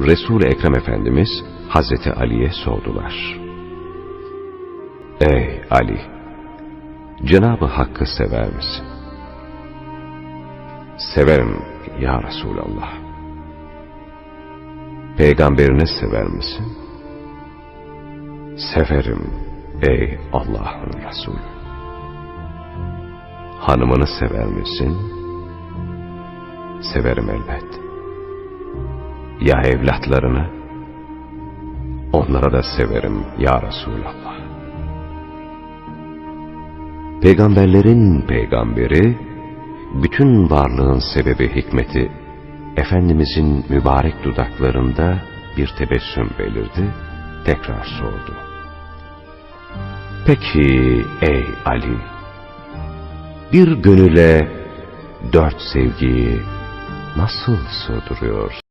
Resul-i Ekrem Efendimiz Hazreti Ali'ye sordular. Ey Ali! Cenab-ı Hakk'ı sever misin? Severim ya Resulallah. Peygamberini sever misin? Severim ey Allah'ın Resulü. Hanımını sever misin? Severim elbet. Ya evlatlarını? Onlara da severim ya Resulallah. Peygamberlerin peygamberi, bütün varlığın sebebi hikmeti, Efendimizin mübarek dudaklarında bir tebessüm belirdi, tekrar sordu. Peki ey Ali, bir gönüle dört sevgiyi nasıl sığdırıyor?